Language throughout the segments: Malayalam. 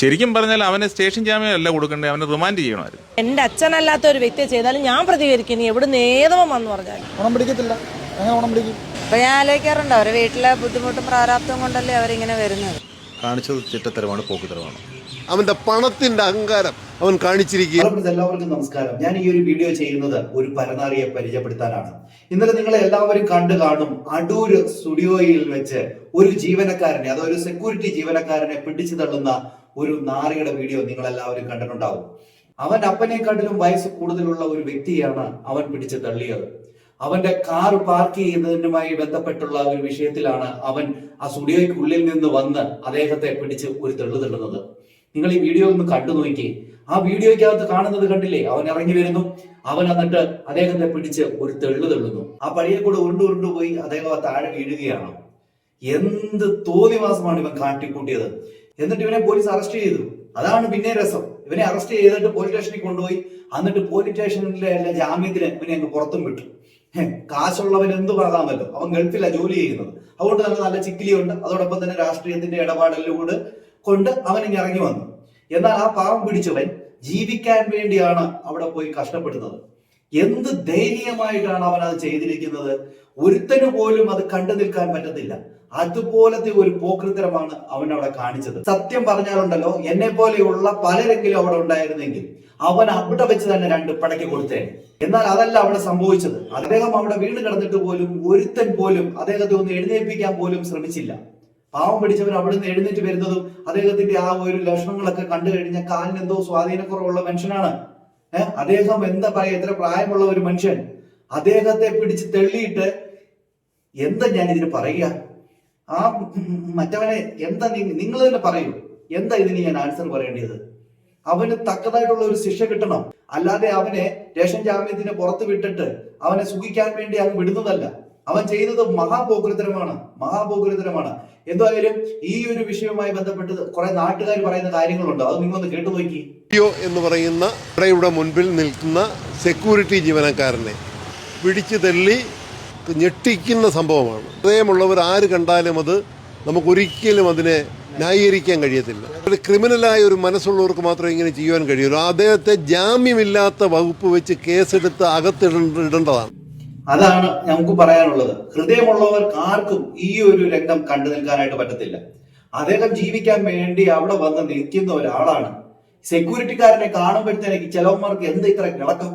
ശരിക്കും പറഞ്ഞാൽ അവന് സ്റ്റേഷൻ ജാമ്യം അല്ല കൊടുക്കേണ്ടത് അവന് റിമാൻഡ് ചെയ്യണമായിരുന്നു. എന്റെ അച്ഛനല്ലാത്ത ഒരു വ്യക്തി ചെയ്താലും ഞാൻ പ്രതികരിക്കുന്നു എവിടെ ഏതോ വന്നു പറഞ്ഞാലും. ഓണം പിടിക്കത്തില്ല. എങ്ങനെ ഓണം പിടിക്കും? അപ്പൊ ഞാൻ ആലോചിക്കാറുണ്ട് അവരെ വീട്ടിലെ ബുദ്ധിമുട്ടും പ്രാരാബ്ദവും കൊണ്ടല്ലേ അവരിങ്ങനെ വരുന്നത്. കാണിച്ചത് ചിട്ടത്തരമാണ് പോക്കുതരമാണ്. അവന്റെ പണത്തിന്റെ അഹങ്കാരം അവൻ കാണിച്ചിരിക്കുക എല്ലാവർക്കും നമസ്കാരം. ഞാൻ ഈ ഒരു വീഡിയോ ചെയ്യുന്നത് ഒരു പരനാറിയെ പരിചയപ്പെടുത്താനാണ്. ഇന്നലെ നിങ്ങൾ എല്ലാവരും കണ്ടു കാണും. അടൂർ സ്റ്റുഡിയോയിൽ വെച്ച് ഒരു ജീവനക്കാരനെ അതൊരു ഒരു സെക്യൂരിറ്റി ജീവനക്കാരനെ പിടിച്ചു തള്ളുന്ന ഒരു നാറിയുടെ വീഡിയോ നിങ്ങൾ എല്ലാവരും കണ്ടിട്ടുണ്ടാവും. അവൻ അപ്പനെക്കാട്ടിലും വയസ്സ് കൂടുതലുള്ള ഒരു വ്യക്തിയാണ് അവൻ പിടിച്ചു തള്ളിയത്. അവന്റെ കാർ പാർക്ക് ചെയ്യുന്നതിനുമായി ബന്ധപ്പെട്ടുള്ള ഒരു വിഷയത്തിലാണ് അവൻ ആ സ്റ്റുഡിയോയ്ക്കുള്ളിൽ നിന്ന് വന്ന് അദ്ദേഹത്തെ പിടിച്ച് ഒരു തെള്ളു തള്ളുന്നത്. നിങ്ങൾ ഈ വീഡിയോ ഒന്ന് കണ്ടു നോക്കി ആ വീഡിയോയ്ക്കകത്ത് കാണുന്നത് കണ്ടില്ലേ? അവൻ ഇറങ്ങി വരുന്നു. അവൻ എന്നിട്ട് അദ്ദേഹത്തെ പിടിച്ച് ഒരു തെള്ളു തെള്ളുന്നു. ആ പടിയെ കൂടെ ഉരുണ്ടു ഉരുണ്ടു പോയി അദ്ദേഹം താഴെ വീഴുകയാണ്. എന്ത് തോന്നിവാസമാണ് ഇവൻ കാട്ടിക്കൂട്ടിയത്. എന്നിട്ട് ഇവനെ പോലീസ് അറസ്റ്റ് ചെയ്തു. അതാണ് പിന്നെ രസം. ഇവനെ അറസ്റ്റ് ചെയ്തിട്ട് പോലീസ് സ്റ്റേഷനിൽ കൊണ്ടുപോയി. എന്നിട്ട് പോലീസ് സ്റ്റേഷനിലെ എല്ലാ ജാമ്യത്തിന് ഇവനെ അങ്ങ് പുറത്തും വിട്ടു. കാശുള്ളവൻ കാശുള്ളവൻ പറയാമല്ലോ അവൻ ഗൾഫിലാണ് ജോലി ചെയ്യുന്നത്. അതുകൊണ്ട് തന്നെ നല്ല ചിക്കിലിയുണ്ട്. അതോടൊപ്പം തന്നെ രാഷ്ട്രീയത്തിന്റെ ഇടപാടിലൂടെ കൊണ്ട് അവൻ ഇങ്ങനെ ഇറങ്ങി വന്നു. എന്നാൽ ആ പാവം പിടിച്ചവൻ ജീവിക്കാൻ വേണ്ടിയാണ് അവിടെ പോയി കഷ്ടപ്പെടുന്നത്. എന്ത് ദയനീയമായിട്ടാണ് അവൻ അത് ചെയ്തിരിക്കുന്നത്? ഒരുത്തന് പോലും അത് കണ്ടു നിൽക്കാൻ പറ്റത്തില്ല. അതുപോലത്തെ ഒരു പോക്കൃത്തരമാണ് അവൻ അവിടെ കാണിച്ചത്. സത്യം പറഞ്ഞാലുണ്ടല്ലോ എന്നെ പോലെയുള്ള പലരെങ്കിലും അവിടെ ഉണ്ടായിരുന്നെങ്കിൽ അവൻ അവിടെ വെച്ച് തന്നെ രണ്ട് പടക്കി കൊടുത്തേ എന്നാൽ അതല്ല അവിടെ സംഭവിച്ചത്. അദ്ദേഹം അവിടെ വീണ് കിടന്നിട്ട് പോലും ഒരുത്തൻ പോലും അദ്ദേഹത്തെ ഒന്ന് എഴുന്നേൽപ്പിക്കാൻ പോലും ശ്രമിച്ചില്ല. പാവം പിടിച്ചവർ അവിടെ നിന്ന് എഴുന്നേറ്റ് വരുന്നതും അദ്ദേഹത്തിന്റെ ആ ഒരു ലക്ഷണങ്ങളൊക്കെ കണ്ടു കഴിഞ്ഞാൽ കാലിന് എന്തോ സ്വാധീനക്കുറവുള്ള മനുഷ്യനാണ്. അദ്ദേഹം എന്താ പറയാ? എത്ര പ്രായമുള്ള ഒരു മനുഷ്യൻ. അദ്ദേഹത്തെ പിടിച്ച് തെള്ളിയിട്ട് എന്താ ഞാൻ ഇതിന് പറയുക? ആ മറ്റവനെ എന്താ നിങ്ങൾ തന്നെ പറയൂ. എന്താ ഇതിന് ഞാൻ ആൻസർ പറയേണ്ടത്? അവന് തക്കതായിട്ടുള്ള ഒരു ശിക്ഷ കിട്ടണം. അല്ലാതെ അവനെ രേഷൻ ജാമ്യത്തിന് പുറത്ത് വിട്ടിട്ട് അവനെ സുഖിക്കാൻ വേണ്ടി അവൻ വിടുന്നതല്ല. അവൻ ചെയ്യുന്നത് മഹാപോകുലതരമാണ് മഹാപോകുലതരമാണ് എന്തായാലും ഈ ഒരു വിഷയവുമായി ബന്ധപ്പെട്ട് കുറെ നാട്ടുകാർ പറയുന്ന കാര്യങ്ങളുണ്ട്. അത് നിങ്ങളൊന്ന് കേട്ടു നോക്കി. എന്ന് പറയുന്ന ഇവിടെ മുൻപിൽ നിൽക്കുന്ന സെക്യൂരിറ്റി ജീവനക്കാരനെ പിടിച്ചു തള്ളി ഞെട്ടിക്കുന്ന സംഭവമാണ്. ഹൃദയമുള്ളവർ ആര് കണ്ടാലും അത് നമുക്കൊരിക്കലും അതിനെ ന്യായീകരിക്കാൻ കഴിയത്തില്ല. ഒരു ക്രിമിനലായ ഒരു മനസ്സുള്ളവർക്ക് മാത്രമേ ഇങ്ങനെ ചെയ്യുവാൻ കഴിയുള്ളൂ. അദ്ദേഹത്തെ ജാമ്യമില്ലാത്ത വകുപ്പ് വെച്ച് കേസെടുത്ത് അകത്തിടേണ്ടതാണ് അതാണ് നമുക്ക് പറയാനുള്ളത്. ഹൃദയമുള്ളവർക്ക് ആർക്കും ഈ ഒരു രംഗം കണ്ടു നിൽക്കാനായിട്ട് പറ്റത്തില്ല. അദ്ദേഹം ജീവിക്കാൻ വേണ്ടി അവിടെ വന്ന് നിൽക്കുന്ന ഒരാളാണ്. സെക്യൂരിറ്റിക്കാരനെ കാണുമ്പോഴത്തേക്ക് ചിലവന്മാർക്ക് എന്ത് ഇത്ര കിളക്കം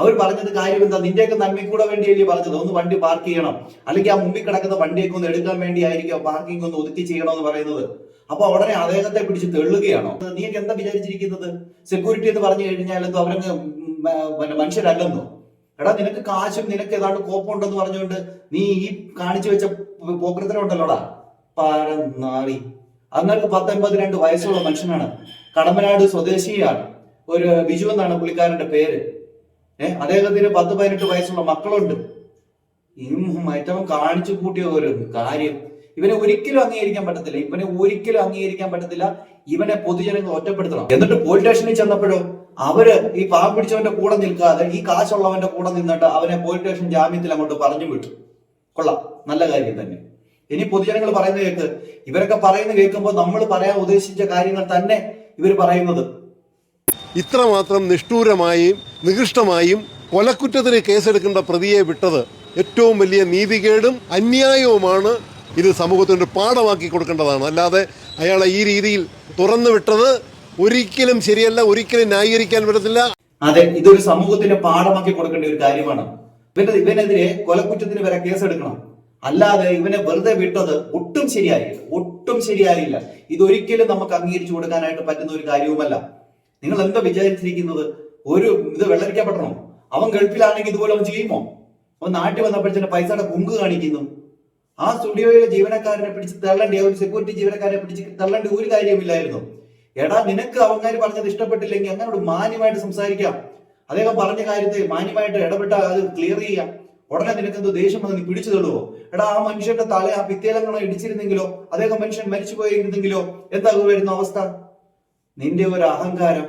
അവർ പറഞ്ഞത് കാര്യം എന്താ? നിന്റെയൊക്കെ നന്മയ്ക്കൂടെ വേണ്ടിയല്ലേ പറഞ്ഞത്? ഒന്ന് വണ്ടി പാർക്ക് ചെയ്യണം. അല്ലെങ്കിൽ ആ മുമ്പിൽ കിടക്കുന്ന വണ്ടിയൊക്കെ ഒന്ന് എടുക്കാൻ വേണ്ടി ആയിരിക്കും പാർക്കിംഗ് ഒന്ന് ഒതുക്കി ചെയ്യണമെന്ന് പറയുന്നത്. അപ്പൊ ഉടനെ അദ്ദേഹത്തെ പിടിച്ച് തെള്ളുകയാണോ? നീയൊക്കെ എന്താ വിചാരിച്ചിരിക്കുന്നത്? സെക്യൂരിറ്റി എന്ന് പറഞ്ഞു കഴിഞ്ഞാൽ എന്തോ അവരങ്ങ് മനുഷ്യരല്ലെന്നോ? എടാ നിനക്ക് കാശും നിനക്ക് ഏതാണ്ട് കോപ്പുണ്ടെന്ന് പറഞ്ഞുകൊണ്ട് നീ ഈ കാണിച്ചു വെച്ച പോക്കൃത്തരം ഉണ്ടല്ലോടാ പാരനാറി അങ്ങനെ പത്തൊൻപത് രണ്ട് വയസ്സുള്ള മനുഷ്യനാണ്. കടമനാട് സ്വദേശിയാണ്. ഒരു ബിജു എന്നാണ് പുള്ളിക്കാരന്റെ പേര്. ഏഹ് അദ്ദേഹത്തിന് പത്ത് പതിനെട്ട് വയസ്സുള്ള മക്കളുണ്ട്. മറ്റവൻ കാണിച്ചു കൂട്ടിയ ഒരു കാര്യം. ഇവനെ ഒരിക്കലും അംഗീകരിക്കാൻ പറ്റത്തില്ല. ഇവനെ ഒരിക്കലും അംഗീകരിക്കാൻ പറ്റത്തില്ല. ഇവനെ പൊതുജനങ്ങൾ ഒറ്റപ്പെടുത്തണം. എന്നിട്ട് പോലീസ് സ്റ്റേഷനിൽ ചെന്നപ്പോഴോ അവർ ഈ പാവം പിടിച്ചവന്റെ കൂടെ നിൽക്കാതെ ഈ കാശുള്ളവന്റെ കൂടെ നിന്നിട്ട് അവനെ പോലീസ് സ്റ്റേഷൻ ജാമ്യത്തിൽ അങ്ങോട്ട് പറഞ്ഞു വിട്ടു. കൊള്ളാം. നല്ല കാര്യം തന്നെ. ഇനി പൊതുജനങ്ങൾ പറയുന്ന കേൾക്ക് ഇവരൊക്കെ പറയുന്ന കേൾക്കുമ്പോൾ നമ്മൾ പറയാൻ ഉദ്ദേശിച്ച കാര്യങ്ങൾ തന്നെ ഇവർ പറയുന്നത്. ഇത്രമാത്രം നിഷ്ഠൂരമായും നികൃഷ്ടമായും കൊലക്കുറ്റത്തിന് കേസെടുക്കേണ്ട പ്രതിയെ വിട്ടത് ഏറ്റവും വലിയ നീതികേടും അന്യായവുമാണ് ഇത് സമൂഹത്തിന്റെ പാഠമാക്കി കൊടുക്കേണ്ടതാണ്. അല്ലാതെ അയാളെ ഈ രീതിയിൽ തുറന്നു വിട്ടത് ഒരിക്കലും ശരിയല്ല ഒരിക്കലും ന്യായീകരിക്കാൻ പറ്റത്തില്ല. അതെ ഇതൊരു സമൂഹത്തിന്റെ പാഠമാക്കി കൊടുക്കേണ്ട ഒരു കാര്യമാണ്. ഇവന്റെ ഇവനെതിരെ കൊലക്കുറ്റത്തിന് വരെ കേസെടുക്കണം. അല്ലാതെ ഇവനെ വെറുതെ വിട്ടത് ഒട്ടും ശരിയായില്ല ഒട്ടും ശരിയായില്ല. ഇതൊരിക്കലും നമുക്ക് അംഗീകരിച്ചു കൊടുക്കാനായിട്ട് പറ്റുന്ന ഒരു കാര്യവുമല്ല. നിങ്ങൾ എന്താ വിചാരിച്ചിരിക്കുന്നത്? ഒരു ഇത് വെള്ളരിക്കപ്പെടണോ അവൻ ഗൾഫിലാണെങ്കിൽ ഇതുപോലെ അവൻ ചെയ്യുമോ? അവൻ നാട്ടിൽ വന്നപ്പോഴത്തേന് പൈസയുടെ കുങ്ക് കാണിക്കുന്നു. ആ സ്റ്റുഡിയോയിലെ ജീവനക്കാരനെ പിടിച്ച് തള്ളേണ്ട ഒരു സെക്യൂരിറ്റി ജീവനക്കാരനെ പിടിച്ച് തള്ളേണ്ട ഒരു കാര്യമില്ലായിരുന്നു എടാ നിനക്ക് അവന്മാര് പറഞ്ഞത് ഇഷ്ടപ്പെട്ടില്ലെങ്കിൽ അങ്ങനോട് മാന്യമായിട്ട് സംസാരിക്കാം. അദ്ദേഹം പറഞ്ഞ കാര്യത്തെ മാന്യമായിട്ട് ഇടപെട്ട അത് ക്ലിയർ ചെയ്യാം. ഉടനെ നിനക്ക് എന്തോ ദേഷ്യം വന്ന് നീ പിടിച്ചു തള്ളുവോ? എടാ ആ മനുഷ്യന്റെ തല ആ പിത്തേലങ്ങളോ ഇടിച്ചിരുന്നെങ്കിലോ? അദ്ദേഹം മനുഷ്യൻ മരിച്ചു പോയിരുന്നെങ്കിലോ? വരുന്ന അവസ്ഥ? നിന്റെ ഒരു അഹങ്കാരം.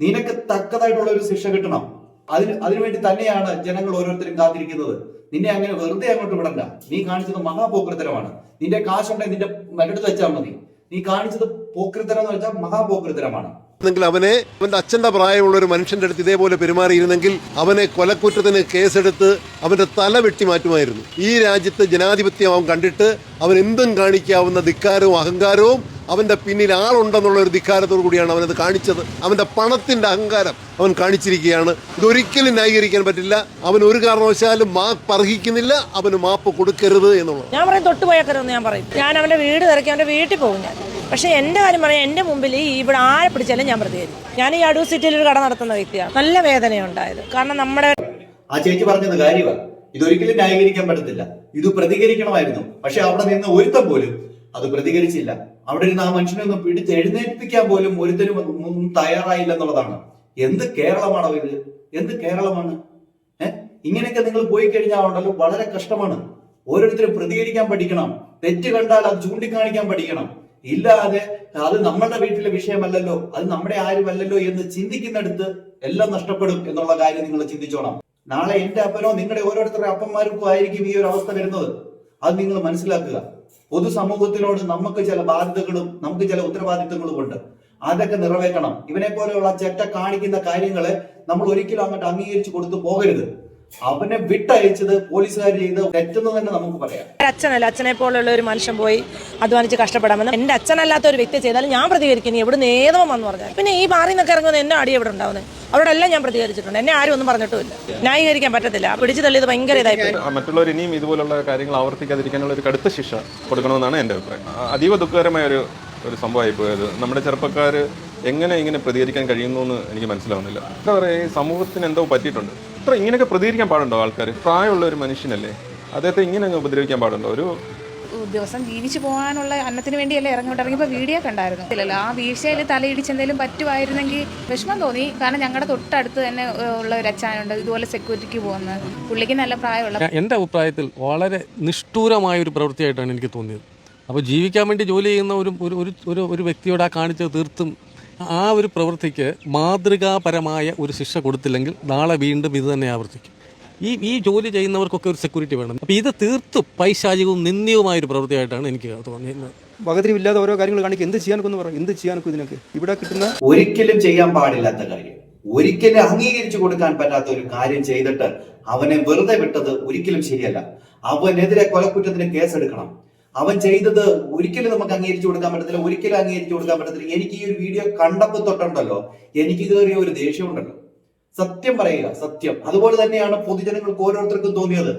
നിനക്ക് തക്കതായിട്ടുള്ള ഒരു ശിക്ഷ കിട്ടണം. അതിന് അതിനുവേണ്ടി തന്നെയാണ് ജനങ്ങൾ ഓരോരുത്തരും കാത്തിരിക്കുന്നത്. നിന്നെ അങ്ങനെ വെറുതെ അങ്ങോട്ട് വിടണ്ട. നീ കാണിച്ചത് മഹാപോക്രത്തരമാണ് നിന്റെ കാശുണ്ടെങ്കിൽ നിന്റെ മരടുത്ത് വെച്ചാൽ മതി. നീ കാണിച്ചത് പോക്രിത്തരം എന്ന് വെച്ചാൽ അവനെ അവന്റെ അച്ഛന്റെ പ്രായമുള്ള ഒരു മനുഷ്യന്റെ അടുത്ത് ഇതേപോലെ പെരുമാറിയിരുന്നെങ്കിൽ അവനെ കൊലക്കുറ്റത്തിന് കേസെടുത്ത് അവന്റെ തല വെട്ടി മാറ്റുമായിരുന്നു. ഈ രാജ്യത്ത് ജനാധിപത്യം അവൻ കണ്ടിട്ട് അവൻ എന്തും കാണിക്കാവുന്ന ധിക്കാരവും അഹങ്കാരവും അവന്റെ പിന്നിൽ ആളുണ്ടെന്നുള്ള ഒരു ധിക്കാരത്തോടു കൂടിയാണ് അവനത് കാണിച്ചത്. അവന്റെ പണത്തിന്റെ അഹങ്കാരം അവൻ കാണിച്ചിരിക്കുകയാണ്. ഇതൊരിക്കലും ന്യായീകരിക്കാൻ പറ്റില്ല. അവൻ ഒരു കാരണവശാലും മാപ്പ് അർഹിക്കുന്നില്ല. അവന് മാപ്പ് കൊടുക്കരുത് എന്നുള്ളത്. ഞാൻ പറയും തൊട്ട് പോയേക്കരുതെന്ന് ഞാൻ പറയും. ഞാൻ അവന്റെ വീട് തിരക്കി അവന്റെ വീട്ടിൽ പോകും ഞാൻ. പക്ഷെ എന്റെ കാര്യം പറയാം എന്റെ മുമ്പിൽ ഈ ഇവിടെ ആരെ പിടിച്ചാലും ഞാൻ പ്രതികരിക്കും. ഞാൻ ഈ അടൂർ സിറ്റിയിൽ ഒരു കട നടത്തുന്ന വ്യക്തിയാണ്. നല്ല വേദനയുണ്ടായത് കാരണം നമ്മുടെ ആ ചേച്ചി പറഞ്ഞത് കാര്യമാണ്. ഇതൊരിക്കലും ന്യായീകരിക്കാൻ പറ്റത്തില്ല. ഇത് പ്രതികരിക്കണമായിരുന്നു. പക്ഷെ അവിടെ നിന്ന് ഒരുത്തം പോലും അത് പ്രതികരിച്ചില്ല. അവിടെ ഇരുന്ന് ആ മനുഷ്യനെ ഒന്ന് പിടിച്ച് എഴുന്നേൽപ്പിക്കാൻ പോലും ഒരുത്തരും ഒന്നും തയ്യാറായില്ല എന്നുള്ളതാണ് എന്ത് കേരളമാണോ ഇത്? എന്ത് കേരളമാണ്? ഇങ്ങനെയൊക്കെ നിങ്ങൾ പോയി കഴിഞ്ഞാൽ ഉണ്ടല്ലോ വളരെ കഷ്ടമാണ്. ഓരോരുത്തരും പ്രതികരിക്കാൻ പഠിക്കണം. തെറ്റ് കണ്ടാൽ അത് ചൂണ്ടിക്കാണിക്കാൻ പഠിക്കണം. ഇല്ലാതെ അത് നമ്മളുടെ വീട്ടിലെ വിഷയമല്ലല്ലോ അത് നമ്മുടെ ആരുമല്ലല്ലോ എന്ന് ചിന്തിക്കുന്നിടത്ത് എല്ലാം നഷ്ടപ്പെടും എന്നുള്ള കാര്യം നിങ്ങൾ ചിന്തിച്ചോണം. നാളെ എന്റെ അപ്പനോ നിങ്ങളുടെ ഓരോരുത്തരുടെ അപ്പന്മാർക്കും ആയിരിക്കും ഈ ഒരു അവസ്ഥ വരുന്നത്. അത് നിങ്ങൾ മനസ്സിലാക്കുക. പൊതുസമൂഹത്തിനോട് നമുക്ക് ചില ബാധ്യതകളും നമുക്ക് ചില ഉത്തരവാദിത്തങ്ങളും ഉണ്ട്. അതൊക്കെ നിറവേറ്റണം. ഇവനെ പോലെയുള്ള ചെറ്റ കാണിക്കുന്ന കാര്യങ്ങളെ നമ്മൾ ഒരിക്കലും അങ്ങോട്ട് അംഗീകരിച്ചു കൊടുത്തു പോകരുത്. അവനെ വിട്ടയച്ചത് പോലീസുകാർ ചെയ്ത് തെറ്റെന്ന് തന്നെ നമുക്ക് പറയാം. അച്ഛനല്ല അച്ഛനെ പോലുള്ള ഒരു മനുഷ്യൻ പോയി അധ്വാനിച്ച് കഷ്ടപ്പെടാമെന്ന് എന്റെ അച്ഛനല്ലാത്ത ഒരു വ്യക്തി ചെയ്താലും ഞാൻ പ്രതികരിക്കുന്നു എവിടെ നേതം എന്ന് പറഞ്ഞാൽ. പിന്നെ ഈ മാറി നിന്നൊക്കെ ഇറങ്ങുന്ന എന്നെ അടി എവിടെ ഉണ്ടാവുന്നത് അവരോടെല്ലാം ഞാൻ പ്രതികരിച്ചിട്ടുണ്ട്. എന്നെ ആരും ഒന്നും പറഞ്ഞിട്ടുമില്ല. ന്യായീകരിക്കാൻ പറ്റത്തില്ല. പിടിച്ചു തള്ളിയത് ഭയങ്കര ഇതായി മറ്റുള്ളവർ ഇനിയും ഇതുപോലുള്ള കാര്യങ്ങൾ ആവർത്തിക്കാതിരിക്കാനുള്ള ഒരു കടുത്ത ശിക്ഷ കൊടുക്കണമെന്നാണ് എന്റെ അഭിപ്രായം. അതീവ ദുഃഖകരമായ ഒരു ഒരു സംഭവമായി പോയത്. നമ്മുടെ ചെറുപ്പക്കാർ എങ്ങനെ ഇങ്ങനെ പ്രതികരിക്കാൻ കഴിയുന്നു എന്ന് എനിക്ക് മനസ്സിലാവുന്നില്ല. എന്താ പറയുക ഈ സമൂഹത്തിന് എന്തോ പറ്റിയിട്ടുണ്ട്. ഇത്ര ഇങ്ങനെയൊക്കെ പ്രതികരിക്കാൻ പാടുണ്ടോ ആൾക്കാർ പ്രായമുള്ള ഒരു മനുഷ്യനല്ലേ? അദ്ദേഹത്തെ ഇങ്ങനെ അങ്ങ് ഉപദ്രവിക്കാൻ പാടുണ്ടോ? ഒരു ദിവസം ജീവിച്ചു പോകാനുള്ള അന്നത്തിന് വേണ്ടിയല്ലേ ഇറങ്ങിയിട്ട് ഇറങ്ങിയപ്പോൾ വീഡിയോ കണ്ടായിരുന്നു ഇല്ലല്ലോ ആ വീഴ്ചയിൽ തലയിടിച്ച് എന്തെങ്കിലും പറ്റുമായിരുന്നെങ്കിൽ വിഷമം തോന്നി. കാരണം ഞങ്ങളുടെ തൊട്ടടുത്ത് തന്നെ ഉള്ള ഒരു അച്ഛനുണ്ട്. ഇതുപോലെ സെക്യൂരിറ്റിക്ക് പോകുന്നത് പുള്ളിക്ക് നല്ല പ്രായമുള്ള എന്റെ അഭിപ്രായത്തിൽ വളരെ നിഷ്ഠൂരമായ ഒരു പ്രവൃത്തിയായിട്ടാണ് എനിക്ക് തോന്നിയത്. അപ്പോൾ ജീവിക്കാൻ വേണ്ടി ജോലി ചെയ്യുന്ന ഒരു ഒരു ഒരു ഒരു ഒരു വ്യക്തിയോട് ആ കാണിച്ചത് തീർത്തും ആ ഒരു പ്രവൃത്തിക്ക് മാതൃകാപരമായ ഒരു ശിക്ഷ കൊടുത്തില്ലെങ്കിൽ നാളെ വീണ്ടും ഇത് തന്നെ ആവർത്തിക്കും. ഈ ഈ ജോലി ചെയ്യുന്നവർക്കൊക്കെ ഒരു സെക്യൂരിറ്റി വേണം. അപ്പോൾ ഇത് തീർത്തും പൈശാചികവും നിന്ദ്യവുമായ ഒരു പ്രവൃത്തിയായിട്ടാണ് എനിക്ക് തോന്നിയത് വകതിരിവില്ലാതെ ഓരോ കാര്യങ്ങൾ കാണിക്കും. എന്ത് ചെയ്യാനൊക്കെ എന്ന് പറയും എന്ത് ചെയ്യാനൊക്കെ ഇതിനൊക്കെ? ഇവിടെ കിട്ടുന്ന ഒരിക്കലും ചെയ്യാൻ പാടില്ലാത്ത കാര്യം. ഒരിക്കലും അംഗീകരിച്ചു കൊടുക്കാൻ പറ്റാത്ത ഒരു കാര്യം ചെയ്തിട്ട് അവനെ വെറുതെ വിട്ടത് ഒരിക്കലും ശരിയല്ല. അവനെതിരെ കൊലക്കുറ്റത്തിന് കേസെടുക്കണം. അവൻ ചെയ്തത് ഒരിക്കലും നമുക്ക് അംഗീകരിച്ചു കൊടുക്കാൻ പറ്റത്തില്ല ഒരിക്കലും അംഗീകരിച്ചു കൊടുക്കാൻ പറ്റത്തില്ല. എനിക്ക് ഈ ഒരു വീഡിയോ കണ്ടപ്പോൾ തൊട്ടുണ്ടല്ലോ എനിക്ക് കയറിയ ഒരു ദേഷ്യം ഉണ്ടല്ലോ. സത്യം പറയുക സത്യം. അതുപോലെ തന്നെയാണ് പൊതുജനങ്ങൾക്ക് ഓരോരുത്തർക്കും തോന്നിയത്.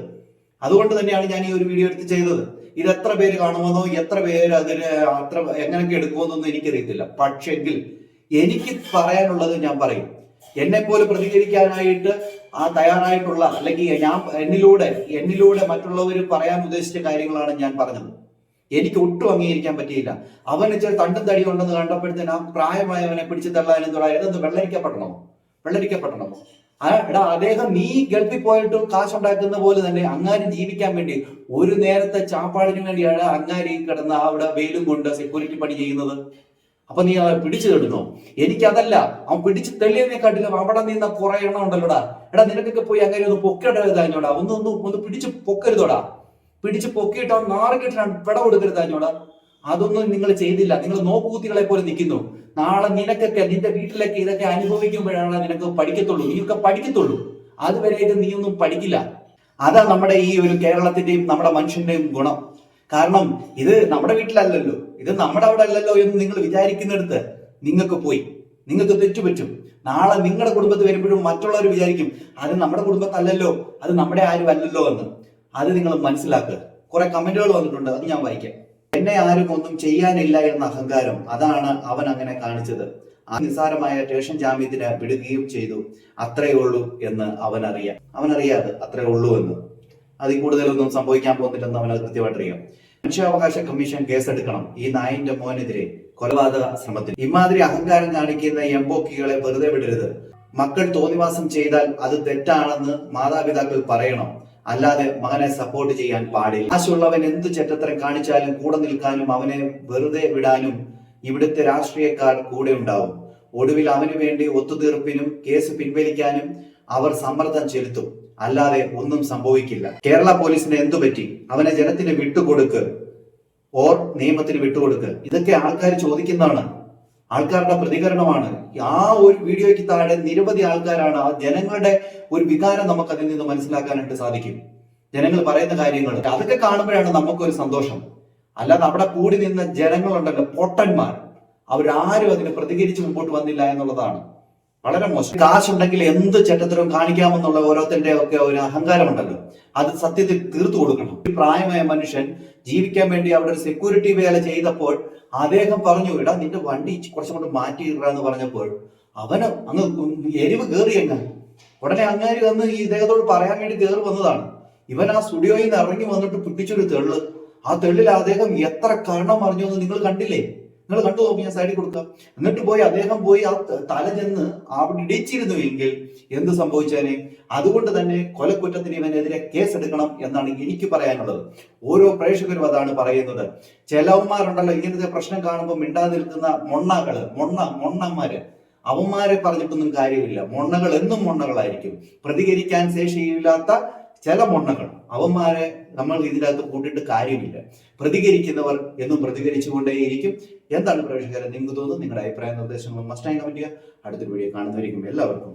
അതുകൊണ്ട് തന്നെയാണ് ഞാൻ ഈ ഒരു വീഡിയോ എടുത്ത് ചെയ്തത്. ഇത് എത്ര പേര് കാണുമെന്നോ എത്ര പേര് അതിന് അത്ര എങ്ങനെയൊക്കെ എടുക്കുമെന്നൊന്നും എനിക്കറിയത്തില്ല. പക്ഷെങ്കിൽ എനിക്ക് പറയാനുള്ളത് ഞാൻ പറയും. എന്നെ പോലെ പ്രതികരിക്കാനായിട്ട് ആ തയ്യാറായിട്ടുള്ള അല്ലെങ്കിൽ ഞാൻ എന്നിലൂടെ എന്നിലൂടെ മറ്റുള്ളവർ പറയാൻ ഉദ്ദേശിച്ച കാര്യങ്ങളാണ് ഞാൻ പറഞ്ഞത്. എനിക്ക് ഒട്ടും അംഗീകരിക്കാൻ പറ്റിയില്ല. അവന് ഇച്ചിരി തണ്ടും തടി ഉണ്ടെന്ന് കണ്ടപ്പോഴത്തേന് ആ പ്രായമായവനെ പിടിച്ചു തള്ളാനും ഇതെന്ത് വെള്ളരിക്കപ്പെടണമോ ആ എടാ അദ്ദേഹം നീ ഗൾഫിൽ പോയിട്ട് കാശുണ്ടാക്കുന്ന പോലെ തന്നെ അങ്ങാരി ജീവിക്കാൻ വേണ്ടി ഒരു നേരത്തെ ചാപ്പാടിന് വേണ്ടിയാണ് അങ്ങാരി കിടന്ന് അവിടെ വെയിലും കൊണ്ട് സെക്യൂരിറ്റി പണി ചെയ്യുന്നത്. അപ്പൊ നീ അവനെ പിടിച്ചു തടുന്നോ എനിക്കതല്ല അവൻ പിടിച്ച് തെളിയതിനെക്കാട്ടിലും അവിടെ നിന്ന കുറെ എണ്ണം ഉണ്ടല്ലോടാ. എടാ നിനക്കൊക്കെ പോയി അങ്ങനെ ഒന്ന് പൊക്കിടരുതാഞ്ഞോടാ ഒന്ന് ഒന്ന് ഒന്ന് പിടിച്ച് പൊക്കരുതോടാ. പിടിച്ച് പൊക്കിയിട്ട് അവൻ വിട കൊടുക്കരുത് അതിനോട് അതൊന്നും നിങ്ങൾ ചെയ്തില്ല. നിങ്ങൾ നോക്കുകുത്തികളെ പോലെ നിൽക്കുന്നു. നാളെ നിനക്കൊക്കെ നിന്റെ വീട്ടിലൊക്കെ ഇതൊക്കെ അനുഭവിക്കുമ്പോഴാണ് നിനക്ക് പഠിക്കത്തുള്ളൂ. നീയൊക്കെ പഠിക്കത്തുള്ളൂ. അതുവരെയൊക്കെ നീ ഒന്നും പഠിക്കില്ല. അതാ നമ്മുടെ ഈ ഒരു കേരളത്തിന്റെയും നമ്മുടെ മനുഷ്യന്റെയും ഗുണം. കാരണം ഇത് നമ്മുടെ വീട്ടിലല്ലല്ലോ. ഇത് നമ്മുടെ അവിടെ അല്ലല്ലോ എന്ന് നിങ്ങൾ വിചാരിക്കുന്നിടത്ത് നിങ്ങൾക്ക് പോയി. നിങ്ങൾക്ക് തെറ്റുപറ്റും നാളെ നിങ്ങളുടെ കുടുംബത്തിൽ വരുമ്പോഴും മറ്റുള്ളവർ വിചാരിക്കും അത് നമ്മുടെ കുടുംബത്തല്ലല്ലോ. അത് നമ്മുടെ ആരും അല്ലല്ലോ എന്ന്. അത് നിങ്ങൾ മനസ്സിലാക്കുക. കുറെ കമന്റുകൾ വന്നിട്ടുണ്ട് അത് ഞാൻ വായിക്കാം. എന്നെ ആരും ഒന്നും ചെയ്യാനില്ല എന്ന അഹങ്കാരം അതാണ് അവൻ അങ്ങനെ കാണിച്ചത്. ആ നിസ്സാരമായ സ്റ്റേഷൻ ജാമ്യത്തിന് വിടുകയും ചെയ്തു. അത്രേ ഉള്ളൂ എന്ന് അവൻ അറിയാം അവൻ അറിയാതെ അത്രേ ഉള്ളൂ എന്ന്. അതിൽ കൂടുതലൊന്നും സംഭവിക്കാൻ പോകുന്നില്ലെന്ന് അവന് കൃത്യമായിട്ട് അറിയാം. മനുഷ്യാവകാശ കമ്മീഷൻ കേസെടുക്കണം. ഈ നായിന്റെ മോനെതിരെ കൊലപാതക ശ്രമത്തിൽ. ഇമാതിരി അഹങ്കാരം കാണിക്കുന്ന എംബോക്കികളെ വെറുതെ വിടരുത്. മക്കൾ തോന്നിവാസം ചെയ്താൽ അത് തെറ്റാണെന്ന് മാതാപിതാക്കൾ പറയണം. അല്ലാതെ മകനെ സപ്പോർട്ട് ചെയ്യാൻ പാടില്ല. കാശുള്ളവൻ എന്ത് ചെറ്റത്തരം കാണിച്ചാലും കൂടെ നിൽക്കാനും അവനെ വെറുതെ വിടാനും ഇവിടുത്തെ രാഷ്ട്രീയക്കാർ കൂടെ ഉണ്ടാവും. ഒടുവിൽ അവന് വേണ്ടി ഒത്തുതീർപ്പിനും കേസ് പിൻവലിക്കാനും അവർ സമ്മർദ്ദം ചെലുത്തും. അല്ലാതെ ഒന്നും സംഭവിക്കില്ല. കേരള പോലീസിന് എന്തു പറ്റി? അവനെ ജനത്തിന് വിട്ടുകൊടുക്ക്. ഓർ നിയമത്തിന് വിട്ടുകൊടുക്ക്. ഇതൊക്കെ ആൾക്കാർ ചോദിക്കുന്നതാണ്. ആൾക്കാരുടെ പ്രതികരണമാണ്. ആ ഒരു വീഡിയോയ്ക്ക് താഴെ നിരവധി ആൾക്കാരാണ് ആ ജനങ്ങളുടെ ഒരു വികാരം നമുക്ക് അതിൽ നിന്ന് മനസ്സിലാക്കാനായിട്ട് സാധിക്കും. ജനങ്ങൾ പറയുന്ന കാര്യങ്ങൾ. അതൊക്കെ കാണുമ്പോഴാണ് നമുക്കൊരു സന്തോഷം. അല്ലാതെ അവിടെ കൂടി നിന്ന ജനങ്ങളുണ്ടല്ലോ പൊട്ടന്മാർ. അവരാരും അതിന് പ്രതികരിച്ച് മുമ്പോട്ട് വന്നില്ല എന്നുള്ളതാണ്. വളരെ മോശം. കാശുണ്ടെങ്കിൽ എന്ത് ചട്ടത്തിലും കാണിക്കാമെന്നുള്ള ഓരോരുത്തരുടെ ഒക്കെ ഒരു അഹങ്കാരമുണ്ടല്ലോ. അത് സത്യത്തിൽ തീർത്തു കൊടുക്കണം. പ്രായമായ മനുഷ്യൻ ജീവിക്കാൻ വേണ്ടി അവിടെ ഒരു സെക്യൂരിറ്റി വേല ചെയ്തപ്പോൾ അദ്ദേഹം പറഞ്ഞു ഇടാ നിന്റെ വണ്ടി കുറച്ചും കൂടെ മാറ്റിയിട എന്ന് പറഞ്ഞപ്പോൾ അവന് അങ്ങ് എരിവ് കയറി അങ്ങ്. ഉടനെ അങ്ങാരി വന്ന് ഈ ഇദ്ദേഹത്തോട് പറയാൻ വേണ്ടി കയറി വന്നതാണ്. ഇവൻ ആ സ്റ്റുഡിയോയിൽ നിന്ന് ഇറങ്ങി വന്നിട്ട് പിടിച്ചൊരു തെള്ള്. ആ തെള്ളിൽ അദ്ദേഹം എത്ര കരണം പറഞ്ഞു എന്ന് നിങ്ങൾ കണ്ടില്ലേ? നിങ്ങൾ കണ്ടു നോക്കി ഞാൻ സൈഡിൽ കൊടുക്കാം എന്നിട്ട് പോയി അദ്ദേഹം പോയി ആ തല ചെന്ന് അവിടെ ഇടിച്ചിരുന്നു എങ്കിൽ എന്ത് സംഭവിച്ചേനെ? അതുകൊണ്ട് തന്നെ കൊലക്കുറ്റത്തിന് ഇവനെതിരെ കേസെടുക്കണം എന്നാണ് എനിക്ക് പറയാനുള്ളത്. ഓരോ പ്രേക്ഷകരും അതാണ് പറയുന്നത്. ചിലവന്മാരുണ്ടല്ലോ ഇങ്ങനത്തെ പ്രശ്നം കാണുമ്പോൾ മിണ്ടാതെ നിൽക്കുന്ന മൊണ്ണകൾ മൊണ്ണ മൊണ്ണന്മാര്. അവന്മാരെ പറഞ്ഞിട്ടൊന്നും കാര്യമില്ല. മൊണ്ണകൾ എന്നും മൊണ്ണകളായിരിക്കും. പ്രതികരിക്കാൻ ശേഷിയില്ലാത്ത ചില മൊണ്ണകൾ. അവന്മാരെ നമ്മൾ ഇതിനകത്ത് കൂട്ടിയിട്ട് കാര്യമില്ല. പ്രതികരിക്കുന്നവർ എന്നും പ്രതികരിച്ചുകൊണ്ടേയിരിക്കും. എന്താണ് പ്രേക്ഷകരെ നിങ്ങൾക്ക് തോന്നുന്നു നിങ്ങളുടെ അഭിപ്രായ നിർദ്ദേശങ്ങളും മസ്റ്റായി കമന്റ് ചെയ്യുക. അടുത്ത വീഡിയോ കാണുന്നവരിക്കും എല്ലാവർക്കും